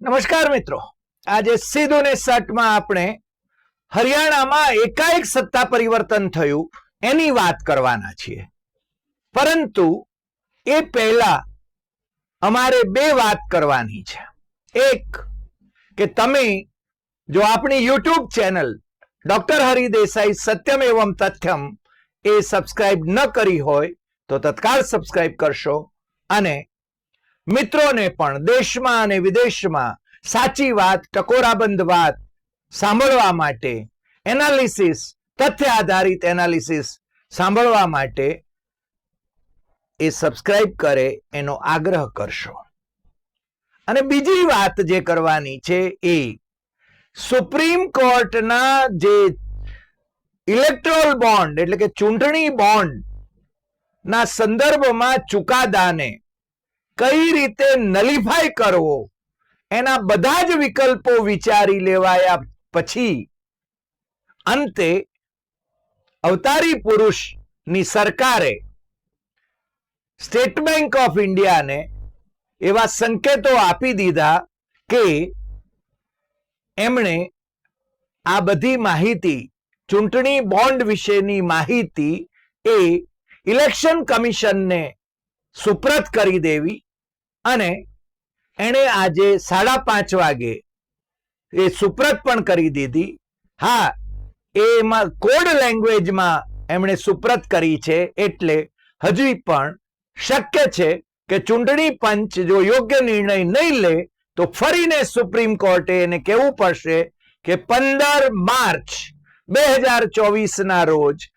નમસ્કાર મિત્રો. આજે સીધું ને સટમાં આપણે હરિયાણામાં એકાએક સત્તા પરિવર્તન થયું એની વાત કરવાના છીએ. પરંતુ એ પહેલા અમારે બે વાત કરવાની છે. એક, કે તમે જો આપણી YouTube channel doctor Hari Desai Satyam Evam Tathyam એ સબસ્ક્રાઇબ ન કરી હોય તો તત્કાળ સબસ્ક્રાઇબ કરશો અને મિત્રોને પણ દેશમાં અને વિદેશમાં સાચી વાત, ટકોરાબંધ વાત સાંભળવા માટે એનાલિસિસ, તથ્ય આધારિત એનાલિસિસ સાંભળવા માટે એ સબસ્ક્રાઇબ કરે એનો આગ્રહ કરશો. અને બીજી વાત જે કરવાની છે એ સુપ્રીમ કોર્ટના જે ઇલેક્ટ્રોલ બોન્ડ એટલે કે ચૂંટણી બોન્ડ ના સંદર્ભમાં ચુકાદાને કઈ રીતે નલિફાય કરવો? એના બધા જ વિકલ્પો વિચારી લેવાયા પછી અંતે અવતારી પુરુષની સરકારે સ્ટેટ બેંક ઓફ ઇન્ડિયાને એવા સંકેતો આપી દીધા કે એમણે આ બધી માહિતી, ચૂંટણી બોન્ડ વિશેની માહિતી એ ઇલેક્શન કમિશનને સુપ્રત કરી દેવી. અને એણે આજે સાડા પાંચ વાગે એ સુપ્રત પણ કરી દીધી. હા, એમાં કોડ લેંગ્વેજમાં એમણે સુપ્રત કરી છે એટલે હજી પણ શક્ય છે કે ચૂંટણી પંચ જો યોગ્ય નિર્ણય નહીં લે, તો ફરીને સુપ્રીમ કોર્ટે એને કહેવું પડશે કે પંદર માર્ચ બે હજાર ચોવીસના રોજ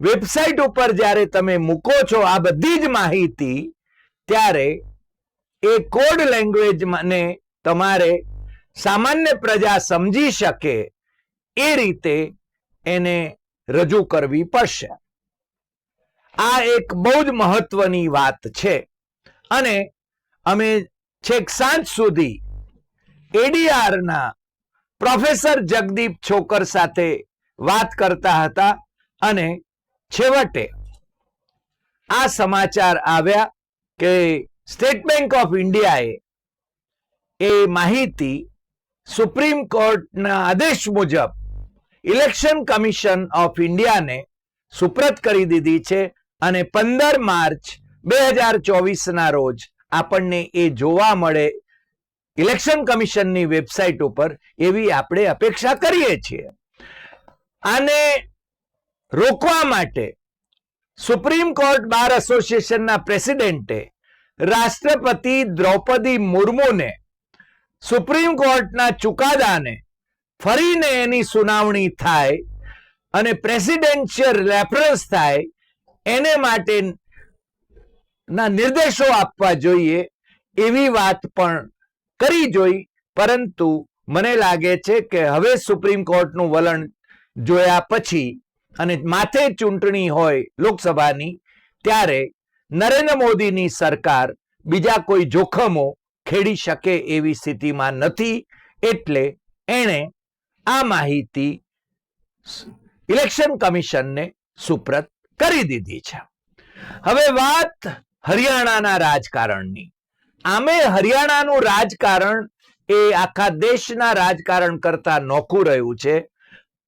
વેબસાઇટ ઉપર જ્યારે તમે મૂકો છો આ બધી જ માહિતી, ત્યારે એ કોડ લેંગ્વેજ ને તમારે સામાન્ય પ્રજા સમજી શકે એ રીતે એને રજૂ કરવી પડશે. આ એક બહુ જ મહત્વની વાત છે. અને અમે છેક સાંજ સુધી એડીઆરના પ્રોફેસર જગદીપ છોકર સાથે વાત કરતા હતા અને છેવટે આ સમાચાર આવ્યા કે સ્ટેટ બેંક ઓફ ઇન્ડિયાએ એ માહિતી સુપ્રીમ કોર્ટના આદેશ મુજબ ઇલેક્શન કમિશન ઓફ ઇન્ડિયાને સુપ્રત કરી દીધી છે અને પંદર માર્ચ બે હજાર ચોવીસના રોજ આપણને એ જોવા મળે ઇલેક્શન કમિશનની વેબસાઇટ ઉપર એવી આપણે અપેક્ષા કરીએ છીએ. આને રોકવા માટે સુપ્રીમ કોર્ટ બાર એસોસિએશનના પ્રેસિડેન્ટે રાષ્ટ્રપતિ દ્રૌપદી મુર્મુને સુપ્રીમ કોર્ટના ચુકાદાને ફરીને એની સુનાવણી થાય અને પ્રેસિડેન્શિયલ રેફરન્સ થાય, એને માટે ના નિર્દેશો આપવા જોઈએ એવી વાત પણ કરી જોઈ. પરંતુ મને લાગે છે કે હવે સુપ્રીમ કોર્ટનું વલણ જોયા પછી અને માથે ચૂંટણી હોય લોકસભાની, ત્યારે નરેન્દ્ર મોદીની સરકાર બીજા કોઈ જોખમો ખેડી શકે એવી સ્થિતિમાં નથી, એટલે એણે આ માહિતી ઇલેક્શન કમિશનને સુપ્રત કરી દીધી છે. હવે વાત હરિયાણાના રાજકારણની. આમે હરિયાણાનું રાજકારણ એ આખા દેશના રાજકારણ કરતા નોખું રહ્યું છે,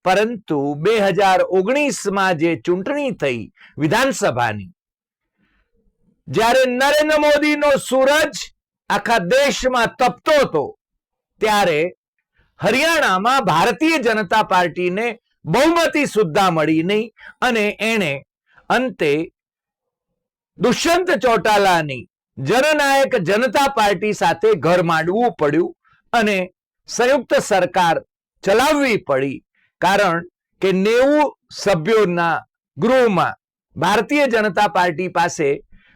પરંતુ બે હજાર ઓગણીસમાં જે ચૂંટણી થઈ વિધાનસભાની જ્યારે નરેન્દ્ર મોદીનો સૂરજ આખા દેશમાં તપતો હતો, ત્યારે હરિયાણામાં ભારતીય જનતા પાર્ટીને બહુમતી સુદ્ધા મળી નહીં અને એણે અંતે દુષ્યંત ચોટાલાની જનનાયક જનતા પાર્ટી સાથે ઘર માંડવું પડ્યું અને સંયુક્ત સરકાર ચલાવવી પડી, કારણ કે નેવું સભ્યોના ગૃહમાં ભારતીય જનતા પાર્ટી પાસે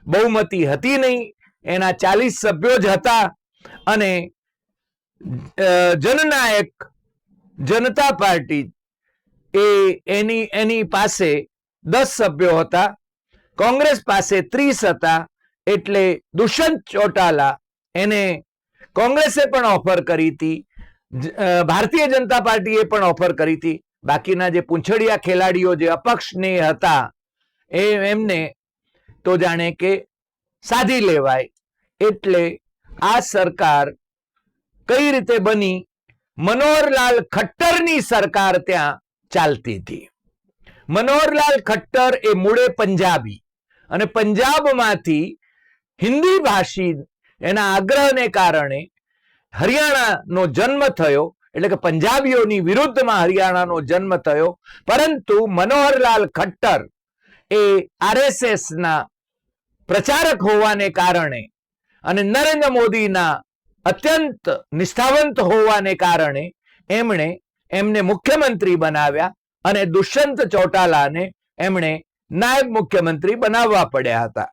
બહુમતી હતી નહીં. એના ચાલીસ સભ્યો જ હતા અને જનનાયક જનતા પાર્ટી એ એની એની પાસે દસ સભ્યો હતા. કોંગ્રેસ પાસે ત્રીસ હતા એટલે દુષ્યંત ચોટાલા એને કોંગ્રેસે પણ ઓફર કરી હતી. ભારતીય જનતા પાર્ટીએ પણ ઓફર કરી હતી. બાકીના જે પૂંછડિયા ખેલાડીઓ, જે અપક્ષને હતા, એ એમને તો જાણે કે સાધી લેવાય. એટલે આ સરકાર કઈ રીતે બની? મનોહરલાલ ખટ્ટરની સરકાર ત્યાં ચાલતી હતી. મનોહરલાલ ખટ્ટર એ મૂળે પંજાબી અને પંજાબમાંથી હિન્દી ભાષી એના આગ્રહને કારણે હરિયાણાનો જન્મ થયો. એટલે કે પંજાબીઓની વિરુદ્ધમાં હરિયાણાનો જન્મ થયો. પરંતુ મનોહરલાલ ખટ્ટર એ આરએસએસ ના પ્રચારક હોવાને કારણે અને નરેન્દ્ર મોદીના અત્યંત નિષ્ઠાવંત હોવાને કારણે એમણે એમને મુખ્યમંત્રી બનાવ્યા અને દુષ્યંત ચૌટાલાને એમણે નાયબ મુખ્યમંત્રી બનાવવા પડ્યા હતા.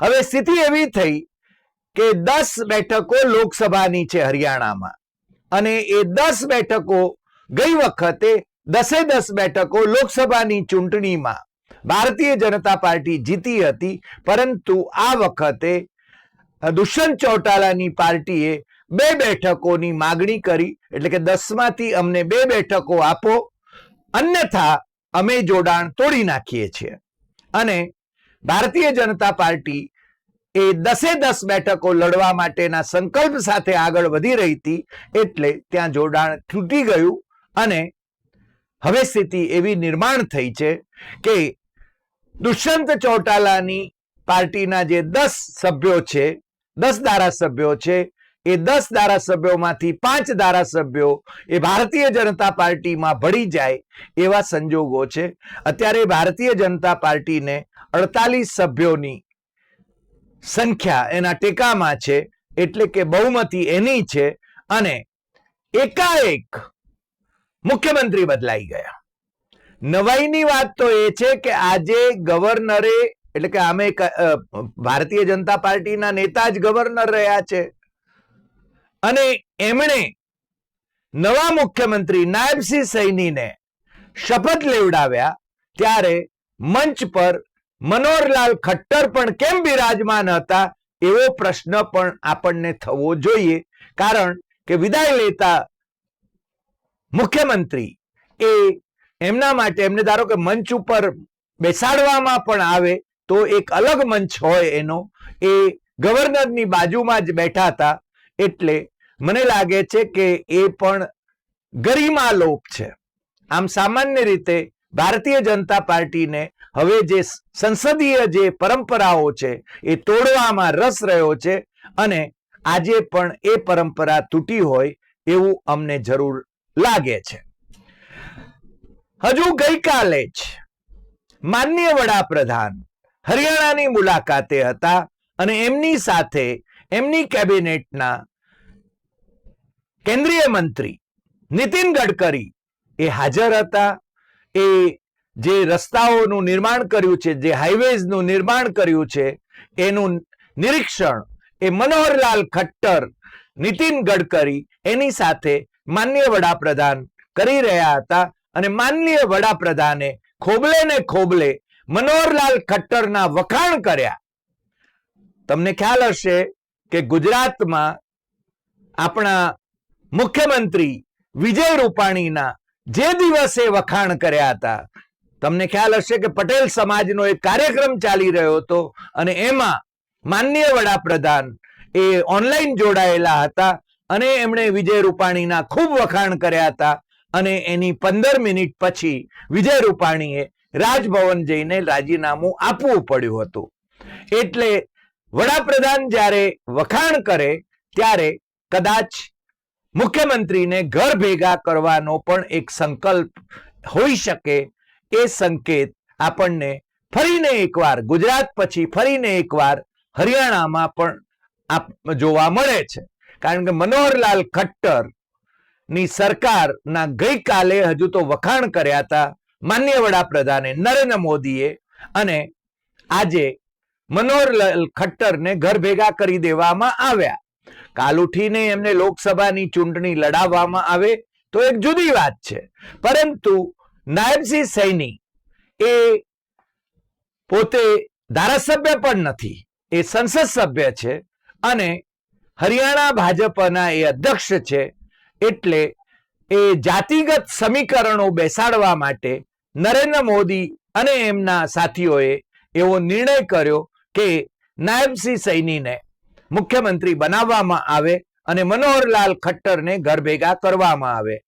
હવે સ્થિતિ એવી થઈ કે દસ બેઠકો લોકસભાની છે હરિયાણામાં અને એ દસ બેઠકો ગઈ વખતે દસે દસ બેઠકો લોકસભાની ચૂંટણીમાં ભારતીય જનતા પાર્ટી જીતી હતી, પરંતુ આ વખતે દુષ્યંત ચૌટાલાની પાર્ટીએ બે બેઠકોની માગણી કરી, એટલે કે દસમાંથી અમને બે બેઠકો આપો, અન્યથા અમે જોડાણ તોડી નાખીએ છીએ. અને ભારતીય જનતા પાર્ટી એ દસે દસ બેઠકો લડવા માટેના સંકલ્પ સાથે આગળ વધી રહી હતી, એટલે ત્યાં જોડાણ તૂટી ગયું અને હવે સ્થિતિ એવી નિર્માણ થઈ છે કે દુષ્યંત ચૌટાલાની પાર્ટીના જે દસ સભ્યો છે, દસ ધારાસભ્યો છે, એ દસ ધારાસભ્યોમાંથી પાંચ ધારાસભ્યો એ ભારતીય જનતા પાર્ટીમાં ભળી જાય એવા સંજોગો છે. અત્યારે ભારતીય જનતા પાર્ટીને અડતાલીસ સભ્યોની સંખ્યા એના ટેકામાં છે, એટલે કે બહુમતી એની છે અને એકાએક મુખ્યમંત્રી બદલાઈ ગયા. નવાઈની વાત તો એ છે કે આજે ગવર્નરે, એટલે કે આમે ભારતીય જનતા પાર્ટીના નેતા જ ગવર્નર રહ્યા છે. અને એમણે નવા મુખ્યમંત્રી નાયબસિંહ સૈનીને શપથ લેવડાવ્યા ત્યારે મંચ પર મનોહરલાલ ખટ્ટર પણ કેમ બિરાજમાન હતા એવો પ્રશ્ન પણ આપણને થવો જોઈએ. કારણ કે વિદાય લેતા મુખ્યમંત્રી એ એમના માટે એમને ધારો કે મંચ ઉપર બેસાડવામાં પણ આવે તો એક અલગ મંચ હોય એનો. એ ગવર્નરની બાજુમાં જ બેઠા હતા. એટલે મને લાગે છે કે એ પણ ગરિમા લોપ છે. આમ સામાન્ય રીતે ભારતીય જનતા પાર્ટીને હવે જે સંસદીય જે પરંપરાઓ છે એ તોડવામાં રસ રહ્યો છે અને આજે પણ એ પરંપરા તૂટી હોય એવું અમને જરૂર લાગે છે. હજુ ગઈકાલે જ માન્ય વડાપ્રધાન હરિયાણાની મુલાકાતે હતા અને એમની સાથે એમની કેબિનેટના કેન્દ્રીય મંત્રી નીતિન ગડકરી એ હાજર હતા. એ જે રસ્તાઓનું નિર્માણ કર્યું છે, જે હાઈવેઝનું નિર્માણ કર્યું છે, એનું નિરીક્ષણ એ મનોહરલાલ ખટ્ટર, નીતિન ગડકરી એની સાથે માન્ય વડાપ્રધાન કરી રહ્યા હતા. અને માનનીય વડાપ્રધાને ખોબલે ને ખોબલે મનોહરલાલ ખટ્ટરના વખાણ કર્યા. તમને ખ્યાલ હશે કે ગુજરાતમાં આપણા મુખ્યમંત્રી વિજય રૂપાણીના જે દિવસે વખાણ કર્યા હતા, તમને ખ્યાલ હશે કે પટેલ સમાજનો એક કાર્યક્રમ ચાલી રહ્યો હતો અને એમાં માનનીય વડાપ્રધાન એ ઓનલાઈન જોડાયેલા હતા અને એમણે વિજય રૂપાણીના ખૂબ વખાણ કર્યા હતા. અને એની પંદર મિનિટ પછી વિજય રૂપાણીએ રાજભવન જઈને રાજીનામું આપવું પડ્યું હતું. એટલે વડાપ્રધાન જ્યારે વખાણ કરે ત્યારે કદાચ મુખ્યમંત્રીને ઘર ભેગા કરવાનો પણ એક સંકલ્પ હોઈ શકે એ સંકેત આપણને ફરીને એકવાર, ગુજરાત પછી ફરીને એકવાર હરિયાણામાં પણ જોવા મળે છે. કારણ કે મનોહરલાલ ખટ્ટર ની સરકારના ગઈકાલે હજુ તો વખાણ કર્યા હતા માન્ય વડાપ્રધાને નરેન્દ્ર મોદીએ અને આજે મનોહરલાલ ખટ્ટરને ઘર ભેગા કરી દેવામાં આવ્યા. કાલ ઉઠીને એમને લોકસભાની ચૂંટણી લડાવવામાં આવે તો એક જુદી વાત છે. પરંતુ નાયબસિંહ સૈની એ પોતે ધારાસભ્ય પણ નથી, એ સંસદ સભ્ય છે અને હરિયાણા ભાજપના એ અધ્યક્ષ છે એટલે એ જાતિગત સમીકરણો બેસાડવા માટે નરેન્દ્ર મોદી અને એમના સાથીઓએ એવો નિર્ણય કર્યો કે નાયબસિંહ સૈનીને મુખ્યમંત્રી બનાવવામાં આવે અને મનોહરલાલ ખટ્ટરને ઘર ભેગા કરવામાં આવે.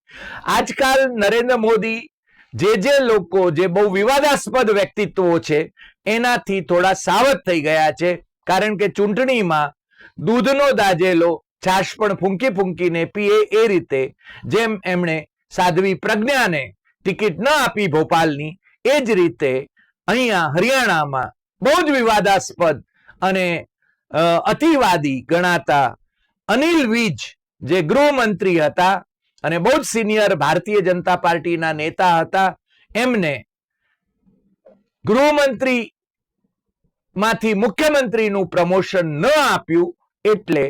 આજકાલ નરેન્દ્ર મોદી જે જે લોકો જે બહુ વિવાદાસ્પદ વ્યક્તિત્વો છે, એનાથી થોડા સાવધ થઈ ગયા છે. કારણ કે ચૂંટણીમાં દૂધનો દાજેલો છાશ પણ ફૂંકી ફૂંકીને પીએ એ રીતે, જેમ એમણે સાધ્વી પ્રજ્ઞાને ટિકિટ ન આપી ભોપાલની, એ જ રીતે અહીંયા હરિયાણામાં બહુ જ વિવાદાસ્પદ અને અતિવાદી ગણાતા અનિલ વિજ જે ગૃહમંત્રી હતા અને બહુ જ સિનિયર ભારતીય જનતા પાર્ટીના નેતા હતા, એમને ગૃહમંત્રી માંથી મુખ્યમંત્રીનું પ્રમોશન ન આપ્યું એટલે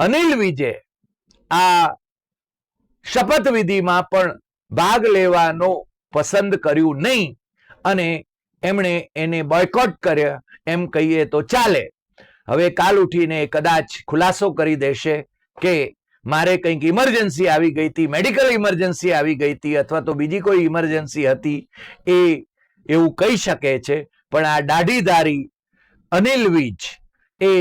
અનિલ વિજે આ શપથવિધિમાં પણ ભાગ લેવાનો પસંદ કર્યું નહીં અને એમણે એને બોયકોટ કર્યા. એમ કહીએ તો ચાલે. હવે કાલ ઉઠીને કદાચ ખુલાસો કરી દેશે કે મારે કંઈક ઇમરજન્સી આવી ગઈ હતી મેડિકલ ઇમરજન્સી આવી ગઈ હતી અથવા તો બીજી કોઈ ઇમરજન્સી હતી એ એવું કહી શકે છે. પણ આ દાઢીધારી અનિલ વિજ એ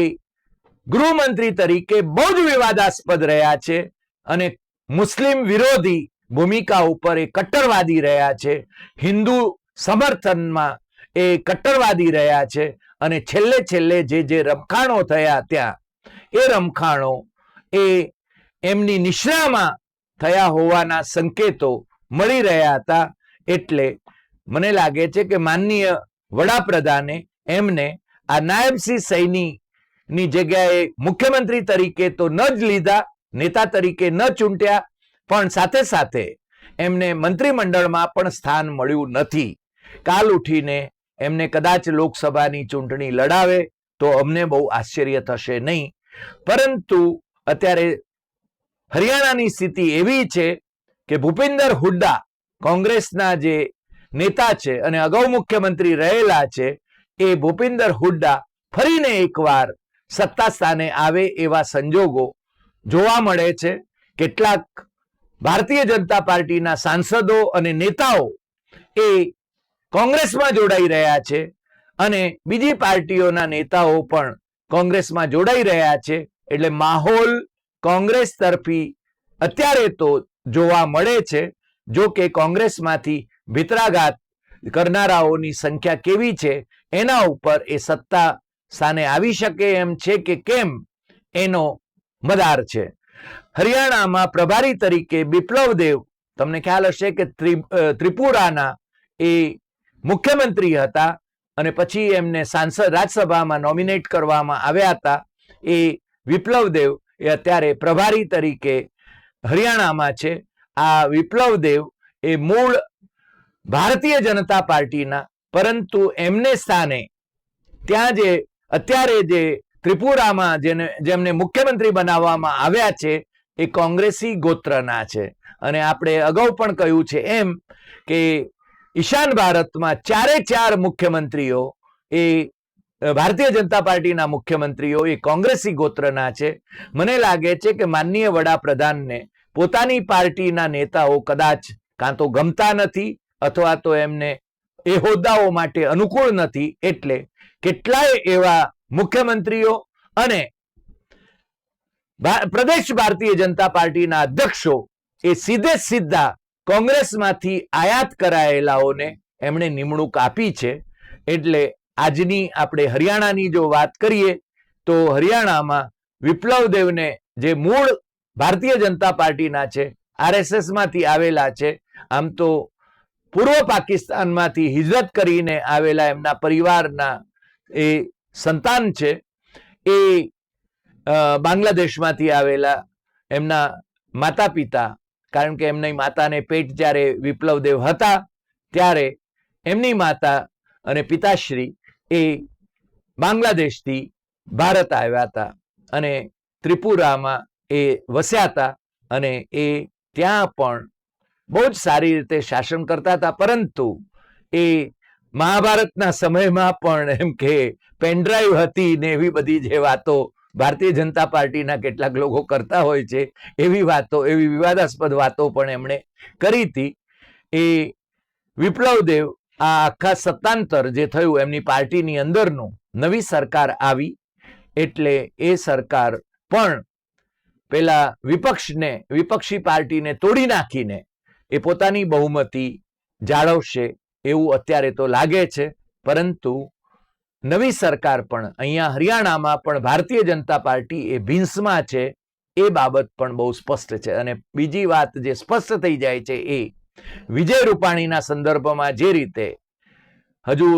ગૃહમંત્રી તરીકે બહુ જ વિવાદાસ્પદ રહ્યા છે અને મુસ્લિમ વિરોધી ભૂમિકા ઉપર એ કટ્ટરવાદી રહ્યા છે. હિન્દુ સમર્થનમાં એ કટ્ટરવાદી રહ્યા છે અને છેલ્લે છેલ્લે જે જે રમખાણો થયા ત્યાં, એ રમખાણો એ એમની નિશ્રામાં થયા હોવાના સંકેતો મળી રહ્યા હતા એટલે મને લાગે છે કે માનનીય વડાપ્રધાને એમને આ નાયબસિંહ સૈની ની જગ્યાએ મુખ્યમંત્રી તરીકે તો ન જ લીધા, નેતા તરીકે ન ચૂંટ્યા, પણ સાથે સાથે એમને મંત્રીમંડળમાં પણ સ્થાન મળ્યું નથી. કાલ ઉઠીને એમને કદાચ લોકસભાની ચૂંટણી લડાવે તો અમને બહુ આશ્ચર્ય થશે નહીં. પરંતુ અત્યારે હરિયાણાની સ્થિતિ એવી છે કે ભૂપિન્દર હુડ્ડા કોંગ્રેસના જે નેતા છે અને અગાઉ મુખ્યમંત્રી રહેલા છે, એ ભૂપિન્દર હુડ્ડા ફરીને એકવાર સત્તા સ્થાને આવે એવા સંજોગો જોવા મળે છે. કેટલાક ભારતીય જનતા પાર્ટીના સાંસદો અને નેતાઓ એ કોંગ્રેસમાં જોડાઈ રહ્યા છે અને બીજી પાર્ટીઓના નેતાઓ પણ કોંગ્રેસમાં જોડાઈ રહ્યા છે. એટલે માહોલ કોંગ્રેસ તરફી અત્યારે તો જોવા મળે છે. જો કે કોંગ્રેસમાંથી ભિતરાઘાત કરનારાઓની સંખ્યા કેવી છે? એના ઉપર એ સત્તા સ્થાને આવી શકે એમ છે કે કેમ એનો મદાર છે. હરિયાણામાં પ્રભારી તરીકે બિપ્લવ દેવ તમને ખ્યાલ હશે કે ત્રિપુરાના એ મુખ્યમંત્રી હતા અને પછી એમને સાંસદ રાજ્યસભામાં નોમિનેટ કરવામાં આવ્યા હતા. એ વિપ્લવ દેવ એ અત્યારે પ્રભારી તરીકે હરિયાણામાં છે. આ વિપ્લવ દેવ એ મૂળ ભારતીય જનતા પાર્ટીના, પરંતુ એમને સ્થાને ત્યાં જે અત્યારે જે ત્રિપુરામાં જેને જેમને મુખ્યમંત્રી બનાવવામાં આવ્યા છે, એ કોંગ્રેસી ગોત્રના છે. અને આપણે અગાઉ પણ કહ્યું છે એમ કે ઈશાન ભારતમાં ચારે ચાર મુખ્યમંત્રીઓ એ ભારતીય જનતા પાર્ટીના મુખ્યમંત્રીઓ એ કોંગ્રેસી ગોત્રના છે. મને લાગે છે કે માનનીય વડાપ્રધાનને પોતાની પાર્ટીના નેતાઓ કદાચ કાં તો ગમતા નથી અથવા તો એમને એ હોદ્દાઓ માટે અનુકૂળ નથી એટલે કેટલાય એવા મુખ્યમંત્રીઓ અને પ્રદેશ ભારતીય જનતા પાર્ટીના અધ્યક્ષો એ સીધે સીધા કોંગ્રેસમાંથી આયાત કરાયેલાઓને એમણે નિમણૂક આપી છે. એટલે આજની આપણે હરિયાણાની જો વાત કરીએ, તો હરિયાણામાં વિપ્લવ દેવને જે મૂળ ભારતીય જનતા પાર્ટીના છે, આરએસએસમાંથી આવેલા છે, આમ તો પૂર્વ પાકિસ્તાનમાંથી હિજરત કરીને આવેલા એમના પરિવારના એ સંતાન છે, એ બાંગ્લાદેશમાંથી આવેલા એમના માતા પિતા કારણ કે એમની માતાને પેટ જ્યારે વિપ્લવદેવ હતા, ત્યારે એમની માતા અને પિતાશ્રી એ બાંગ્લાદેશથી ભારત આવ્યા હતા અને ત્રિપુરામાં એ વસ્યા હતા અને એ ત્યાં પણ બહુ જ સારી રીતે શાસન કરતા હતા, પરંતુ એ મહાભારતના સમયમાં પણ એમ કે પેનડ્રાઈવ હતી ને એવી બધી જે વાતો ભારતીય જનતા પાર્ટીના કેટલાક લોકો કરતા હોય છે, એવી વાતો, એવી વિવાદાસ્પદ વાતો પણ એમણે કરી હતી. એ વિપ્લવદેવ આ આખા સત્તાંતર જે થયું એમની પાર્ટીની અંદરનું, નવી સરકાર આવી એટલે એ સરકાર પણ પેલા વિપક્ષને, વિપક્ષી પાર્ટીને તોડી નાખીને એ પોતાની બહુમતી જાળવશે. એવું અત્યારે તો લાગે છે, પરંતુ નવી સરકાર પણ અહીંયા હરિયાણામાં પણ ભારતીય જનતા પાર્ટી એ ભીંસમાં છે, એ બાબત પણ બહુ સ્પષ્ટ છે. અને બીજી વાત જે સ્પષ્ટ થઈ જાય છે એ વિજય રૂપાણીના સંદર્ભમાં જે રીતે હજુ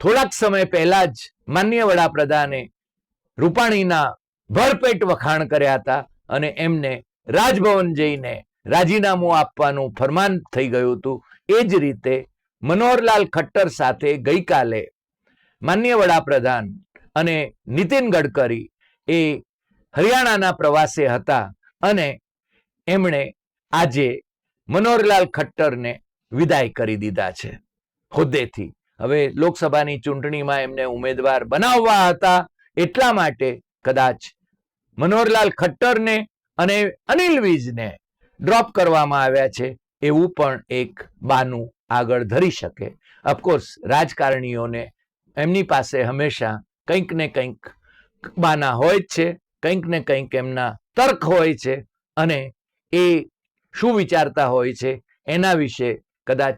થોડાક સમય પહેલા જ માન્ય વડાપ્રધાને રૂપાણીના ભરપેટ વખાણ કર્યા હતા અને એમને રાજભવન જઈને રાજીનામું આપવાનું ફરમાન થઈ ગયું હતું. એ જ રીતે મનોહરલાલ ખટ્ટર સાથે ગઈકાલે માન્ય વડાપ્રધાન અને નીતિન ગડકરી એ હરિયાણાના પ્રવાસે હતા અને એમણે આજે મનોહરલાલ ખટ્ટરને વિદાય કરી દીધા છે. હોદ્દેથી હવે લોકસભાની ચૂંટણીમાં એમને ઉમેદવાર બનાવવા હતા એટલા માટે કદાચ મનોહરલાલ ખટ્ટરને અને અનિલ વિજને ડ્રોપ કરવામાં આવ્યા છે એવું પણ એક બાનું આગળ ધરી શકે. ઓફકોર્સ રાજકારણીઓને એમની પાસે હંમેશા કંઈક ને કંઈક બાના હોય જ છે, કંઈક ને કંઈક એમના તર્ક હોય છે અને એ શું વિચારતા હોય છે એના વિશે કદાચ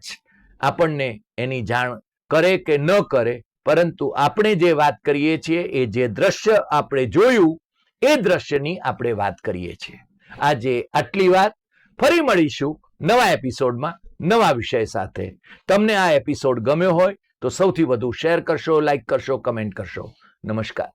આપણને એની જાણ કરે કે ન કરે, પરંતુ આપણે જે વાત કરીએ છીએ, એ જે દ્રશ્ય આપણે જોયું, એ દ્રશ્યની આપણે વાત કરીએ છીએ. આજે આટલી વાત. ફરી મળીશું. નવા એપિસોડમાં નવા વિષય સાથે. તમને આ એપિસોડ ગમ્યો હોય તો સૌથી વધુ શેર કરશો લાઈક કરશો કમેન્ટ કરશો. નમસ્કાર.